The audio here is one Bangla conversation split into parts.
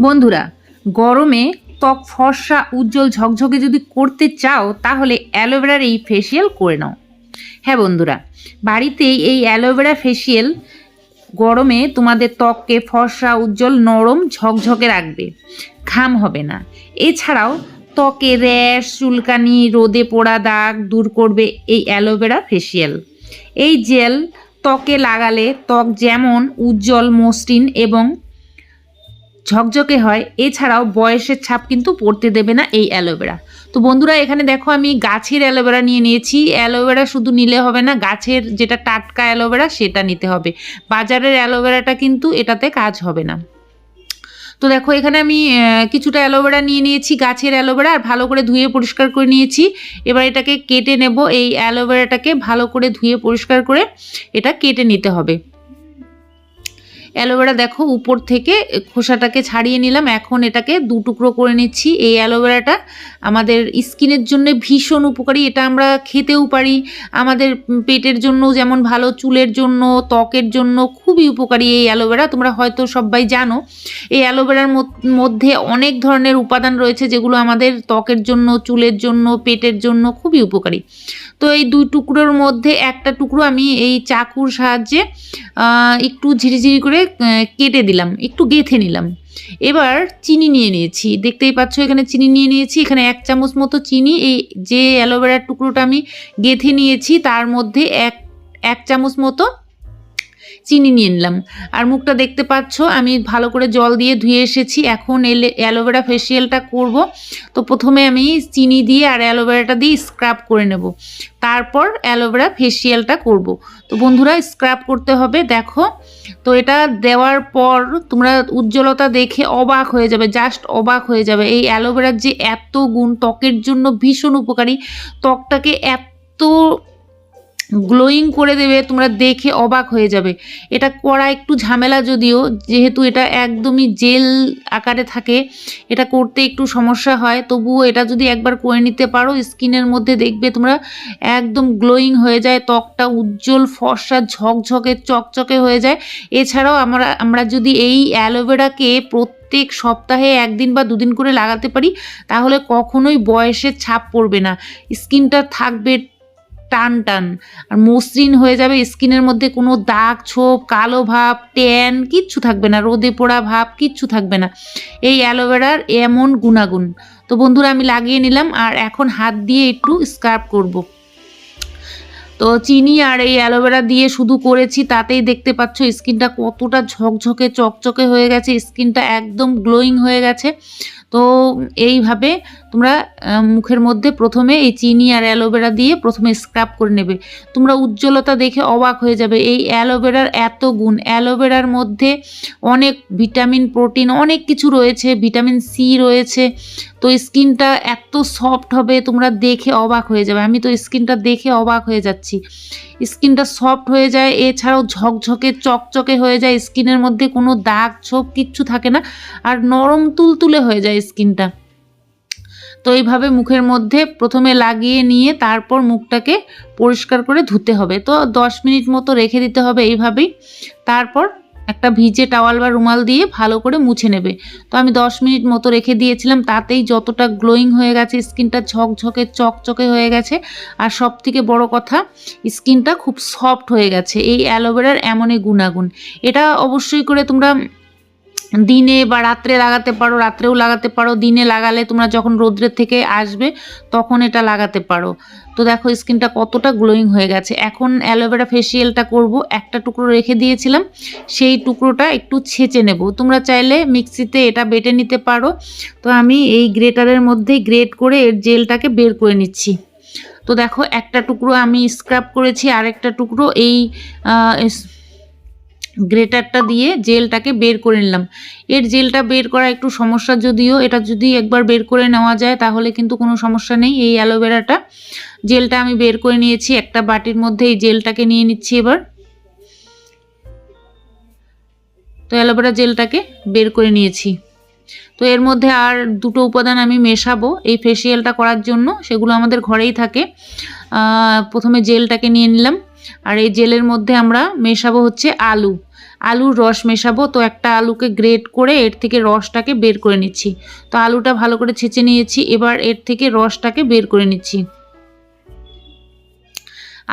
বন্ধুরা, গরমে ত্বক ফর্সা, উজ্জ্বল, ঝকঝকে যদি করতে চাও, তাহলে অ্যালোভেরার এই ফেসিয়াল করে নাও। হ্যাঁ বন্ধুরা বাড়িতেই এই অ্যালোভেরা ফেসিয়াল গরমে তোমাদের ত্বককে ফর্সা, উজ্জ্বল, নরম, ঝকঝকে রাখবে। ঘাম হবে না। এছাড়াও ত্বকে র্যাশ, চুলকানি, রোদে পোড়া দাগ দূর করবে এই অ্যালোভেরা ফেসিয়াল এই জেল ত্বকে লাগালে ত্বক যেমন উজ্জ্বল, মসৃণ এবং ঝকঝকে হয়, এছাড়াও বয়সের ছাপ কিন্তু পড়তে দেবে না এই অ্যালোভেরা তো বন্ধুরা, এখানে দেখো আমি গাছের অ্যালোভেরা নিয়ে নিয়েছি। অ্যালোভেরা শুধু নিলে হবে না, গাছের যেটা টাটকা অ্যালোভেরা সেটা নিতে হবে। বাজারের অ্যালোভেরাটা কিন্তু এটাতে কাজ হবে না। তো দেখো, এখানে আমি কিছুটা অ্যালোভেরা নিয়ে নিয়েছি, গাছের অ্যালোভেরা আর ভালো করে ধুয়ে পরিষ্কার করে নিয়েছি। এবার এটাকে কেটে নেব, এই অ্যালোভেরাটাকে ভালো করে ধুয়ে পরিষ্কার করে এটা কেটে নিতে হবে। অ্যালোভেরা দেখো, উপর থেকে খোসাটাকে ছাড়িয়ে নিলাম। এখন এটাকে দু টুকরো করে নিচ্ছি। এই অ্যালোভেরাটা আমাদের স্কিনের জন্য ভীষণ উপকারী। এটা আমরা খেতেও পারি। আমাদের পেটের জন্য যেমন ভালো, চুলের জন্য, ত্বকের জন্য খুবই উপকারী এই অ্যালোভেরা। তোমরা হয়তো সবাই জানো, এই অ্যালোভেরার মধ্যে অনেক ধরনের উপাদান রয়েছে যেগুলো আমাদের ত্বকের জন্য, চুলের জন্য, পেটের জন্য খুবই উপকারী। তো এই দুই টুকরোর মধ্যে একটা টুকরো আমি এই চাকুর সাহায্যে একটু ঝিরিঝিরি করে আহ, কেটে দিলাম একটু গেথে নিলাম। এবার চিনি নিয়ে নিয়েছি। দেখতেই পাচ্ছ এখানে চিনি নিয়ে নিয়েছি। এখানে এক চামচ মতো চিনি এই যে অ্যালোভেরার টুকরোটা আমি গেথে নিয়েছি তার মধ্যে এক এক চামচ মতো চিনি নিয়ে নিলাম। আর মুখটা দেখতে পাচ্ছ, আমি ভালো করে জল দিয়ে ধুয়ে এসেছি। এখন এলে, অ্যালোভেরা ফেসিয়ালটা করব। তো প্রথমে আমি চিনি দিয়ে আর অ্যালোভেরাটা দিয়ে স্ক্রাব করে নেব। তারপর অ্যালোভেরা ফেসিয়ালটা করব। তো বন্ধুরা, স্ক্রাব করতে হবে, দেখো। তো এটা দেওয়ার পর তোমরা উজ্জ্বলতা দেখে অবাক হয়ে যাবে জাস্ট অবাক হয়ে যাবে। এই অ্যালোভেরার যে এত গুণ, ত্বকের জন্য ভীষণ উপকারী। ত্বকটাকে এত গ্লোয়িং করে দেবে, তোমরা দেখে অবাক হয়ে যাবে। এটা করা একটু ঝামেলা যদিও, যেহেতু এটা একদমই জেল আকারে থাকে, এটা করতে একটু সমস্যা হয়। তবুও এটা যদি একবার করে নিতে পারো, স্কিনের মধ্যে দেখবে তোমরা একদম গ্লোয়িং হয়ে যায়, ত্বকটা উজ্জ্বল, ফর্সা, ঝকঝকে, চকচকে হয়ে যায়। এছাড়াও আমরা আমরা যদি এই অ্যালোভেরাকে প্রত্যেক সপ্তাহে একদিন বা দুদিন করে লাগাতে পারি, তাহলে কখনোই বয়সের ছাপ পড়বে না। স্কিনটা থাকবে টান টান। আর মসৃণ হয়ে যাবে স্কিনের মধ্যে কোনো দাগ, ছোপ, কালো ভাব, ট্যান, কিচ্ছু থাকবে না। রোদে পোড়া ভাব কিচ্ছু থাকবে না। এই অ্যালোভেরার এমন গুণাগুণ। তো বন্ধুরা, আমি লাগিয়ে নিলাম আর এখন হাত দিয়ে একটু স্ক্রাব করব। তো চিনি আর এই অ্যালোভেরা দিয়ে শুধু করেছি, তাতেই দেখতে পাচ্ছ স্কিনটা কতটা ঝকঝকে, চকচকে হয়ে গেছে। স্কিনটা একদম গ্লোয়িং হয়ে গেছে। তো এইভাবে তোমরা মুখের মধ্যে প্রথমে এই চিনি আর অ্যালোভেরা দিয়ে প্রথমে স্ক্রাব করে নেবে। তোমরা উজ্জ্বলতা দেখে অবাক হয়ে যাবে, এই অ্যালোভেরার এত গুণ। অ্যালোভেরার মধ্যে অনেক ভিটামিন, প্রোটিন, অনেক কিছু রয়েছে, ভিটামিন সি রয়েছে তো স্কিনটা এত সফট হবে, তোমরা দেখে অবাক হয়ে যাবে। আমি তো স্কিনটা দেখে অবাক হয়ে যাচ্ছি। স্কিনটা সফট হয়ে যায়, এছাড়াও ঝকঝকে, চকচকে হয়ে যায়, স্কিনের মধ্যে কোনো দাগ, ছোপ কিচ্ছু থাকে না, আর নরম তুলতুলে হয়ে যায় স্কিনটা। তো এইভাবে মুখের মধ্যে প্রথমে লাগিয়ে নিয়ে তারপর মুখটাকে পরিষ্কার করে ধুতে হবে। তো দশ মিনিট মতো রেখে দিতে হবে এইভাবেই। তারপর একটা ভিজে টাওয়াল বা রুমাল দিয়ে ভালো করে মুছে নেবে। তো আমি দশ মিনিট মতো রেখে দিয়েছিলাম, তাতেই যতটা গ্লোয়িং হয়ে গেছে, স্কিনটা ঝকঝকে, চকচকে হয়ে গেছে। আর সব থেকে বড় কথা, স্কিনটা খুব সফট হয়ে গেছে, এই অ্যালোভেরার এমনই গুণাগুণ। এটা অবশ্যই করে তোমরা দিনে বা রাত্রে লাগাতে পারো, রাত্রেও লাগাতে পারো, দিনে লাগালে তোমরা যখন রোদ্রের থেকে আসবে তখন এটা লাগাতে পারো। তো দেখো স্কিনটা কতটা গ্লোয়িং হয়ে গেছে। এখন অ্যালোভেরা ফেসিয়ালটা করব, একটা টুকরো রেখে দিয়েছিলাম, সেই টুকরোটা একটু ছেঁচে নেব। তোমরা চাইলে মিক্সিতে এটা বেটে নিতে পারো। তো আমি এই গ্রেটারের মধ্যেই গ্রেট করে এর জেলটাকে বের করে নিচ্ছি। তো দেখো একটা টুকরো আমি স্ক্রাব করেছি, আরেকটা টুকরো এই গ্রেটারটা দিয়ে জেলটাকে বের করে নিলাম। এর জেলটা বের করা একটু সমস্যা যদিও, এটা যদি একবার বের করে নেওয়া যায় তাহলে কিন্তু কোনো সমস্যা নেই। এই অ্যালোভেরাটা জেলটা আমি বের করে নিয়েছি, একটা বাটির মধ্যে এই জেলটাকে নিয়ে নিচ্ছি এবার। তো অ্যালোভেরা জেলটাকে বের করে নিয়েছি। তো এর মধ্যে আর দুটো উপাদান আমি মেশাবো এই ফেসিয়ালটা করার জন্য, সেগুলো আমাদের ঘরেই থাকে। প্রথমে জেলটাকে নিয়ে নিলাম। আর এই জেলের মধ্যে আমরা মেশাবো হচ্ছে আলু। আলুর রস মেশাবো, তো একটা আলুকে গ্রেট করে এর থেকে রসটাকে বের করে নিচ্ছি। তো আলুটা ভালো করে ছেঁচে নিয়েছি, এবার এর থেকে রসটাকে বের করে নিচ্ছি।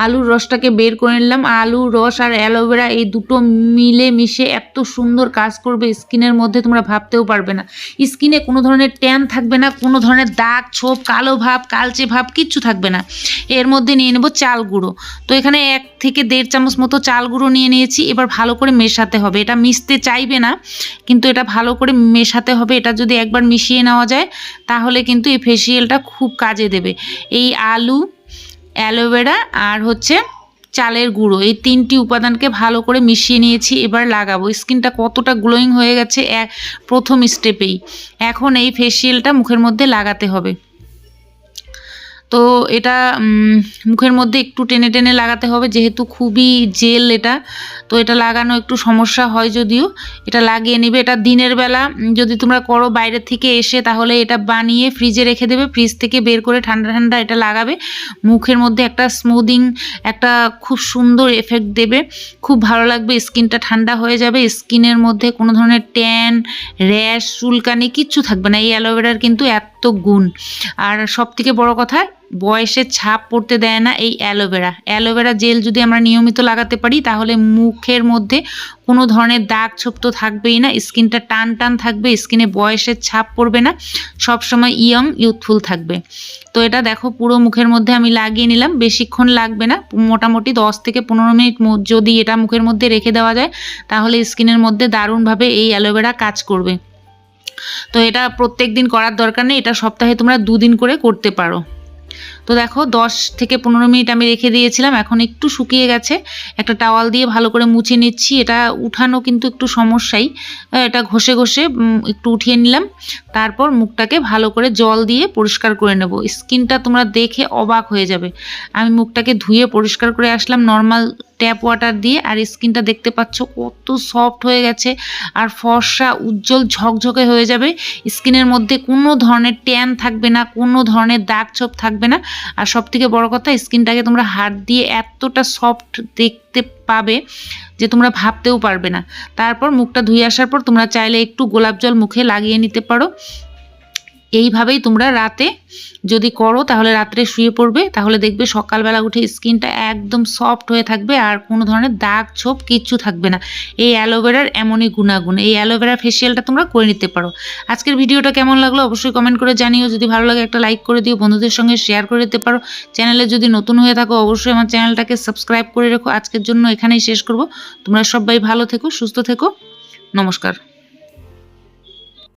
আলুর রসটাকে বের করে নিলাম। আলুর রস আর অ্যালোভেরা এই দুটো মিলে মিশে এত সুন্দর কাজ করবে, স্কিনের মধ্যে তোমরা ভাবতেও পারবে না। স্কিনে কোনো ধরনের ট্যান থাকবে না, কোনো ধরনের দাগ, ছোপ, কালো ভাব, কালচে ভাব কিচ্ছু থাকবে না। এর মধ্যে নিয়ে নেব চাল গুঁড়ো। তো এখানে এক থেকে দেড় চামচ মতো চাল গুঁড়ো নিয়ে নিয়েছি, এবার ভালো করে মেশাতে হবে। এটা মিশতে চাইবে না, কিন্তু এটা ভালো করে মেশাতে হবে। এটা যদি একবার মিশিয়ে নেওয়া যায়, তাহলে কিন্তু এই ফেসিয়ালটা খুব কাজে দেবে। এই আলু অ্যালোভেরা আর হচ্ছে চালের গুঁড়ো। এই তিনটি উপাদানকে ভালো করে মিশিয়ে নিয়েছি, এবার লাগাবো। স্কিনটা কতটা গ্লোয়িং হয়ে গেছে প্রথম স্টেপেই। এখন এই ফেসিয়ালটা মুখের মধ্যে লাগাতে হবে। তো এটা মুখের মধ্যে একটু টেনে টেনে লাগাতে হবে, যেহেতু খুবই জেল এটা। তো এটা লাগানো একটু সমস্যা হয় যদিও, এটা লাগিয়ে নেবে। এটা দিনের বেলা যদি তোমরা করো বাইরের থেকে এসে, তাহলে এটা বানিয়ে ফ্রিজে রেখে দেবে, ফ্রিজ থেকে বের করে ঠান্ডা ঠান্ডা এটা লাগাবে। মুখের মধ্যে একটা স্মুদিং একটা খুব সুন্দর এফেক্ট দেবে। খুব ভালো লাগবে, স্কিনটা ঠান্ডা হয়ে যাবে। স্কিনের মধ্যে কোনো ধরনের ট্যান র্যাশ চুলকানি কিচ্ছু থাকবে না। এই অ্যালোভেরার কিন্তু এত গুণ। আর সব থেকে বড় কথা বয়সের ছাপ পড়তে দেয় না এই অ্যালোভেরা। অ্যালোভেরা জেল যদি আমরা নিয়মিত লাগাতে পারি, তাহলে মুখের মধ্যে কোনো ধরনের দাগ ছোপ তো থাকবেই না, স্কিনটা টান টান থাকবে, স্কিনে বয়সের ছাপ পড়বে না সব সময় ইয়ং, ইউথফুল থাকবে। তো এটা দেখো, পুরো মুখের মধ্যে আমি লাগিয়ে নিলাম, বেশিক্ষণ লাগবে না, মোটামুটি দশ থেকে পনেরো মিনিট যদি এটা মুখের মধ্যে রেখে দেওয়া যায়, তাহলে স্কিনের মধ্যে দারুণভাবে এই অ্যালোভেরা কাজ করবে। তো এটা প্রত্যেক দিন করার দরকার নেই, এটা সপ্তাহে তোমরা দুদিন করে করতে পারো। তো দেখো, দশ থেকে পনেরো মিনিট আমি রেখে দিয়েছিলাম, এখন একটু শুকিয়ে গেছে। একটা টাওয়াল দিয়ে ভালো করে মুছে নিচ্ছি, এটা উঠানো কিন্তু একটু সমস্যাই। এটা ঘষে ঘষে একটু উঠিয়ে নিলাম। তারপর মুখটাকে ভালো করে জল দিয়ে পরিষ্কার করে নেব। স্কিনটা তোমরা দেখে অবাক হয়ে যাবে। আমি মুখটাকে ধুয়ে পরিষ্কার করে আসলাম, নর্মাল ট্যাপ ওয়াটার দিয়ে আর স্কিনটা দেখতে পাচ্ছ কত সফট হয়ে গেছে আর ফর্সা, উজ্জ্বল, ঝকঝকে হয়ে যাবে। স্কিনের মধ্যে কোনো ধরনের ট্যান থাকবে না, কোনো ধরনের দাগ ছোপ থাকবে না। আর সব থেকে বড় কথা, স্কিনটাকে তোমরা হাত দিয়ে এতটা সফট দেখতে পাবে যে তোমরা ভাবতেও পারবে না। তারপর মুখটা ধুয়ে আসার পর তোমরা চাইলে একটু গোলাপ জল মুখে লাগিয়ে নিতে পারো। এইভাবেই তোমরা রাতে যদি করো, তাহলে রাত্রে শুয়ে পড়বে। তাহলে দেখবে সকালবেলা উঠে স্কিনটা একদম সফট হয়ে থাকবে আর কোনো ধরনের দাগ ছোপ কিচ্ছু থাকবে না। এই অ্যালোভেরার এমনই গুণাগুণ। এই অ্যালোভেরা ফেসিয়ালটা তোমরা করে নিতে পারো। আজকের ভিডিওটা কেমন লাগল অবশ্যই কমেন্ট করে জানিও। যদি ভালো লাগে একটা লাইক করে দিও, বন্ধুদের সঙ্গে শেয়ার করে দিতে পারো। চ্যানেলে যদি নতুন হয়ে থাকো, অবশ্যই আমার চ্যানেলটাকে সাবস্ক্রাইব করে রেখো। আজকের জন্য এখানেই শেষ করব। তোমরা সবাই ভালো থেকো, সুস্থ থেকো। নমস্কার।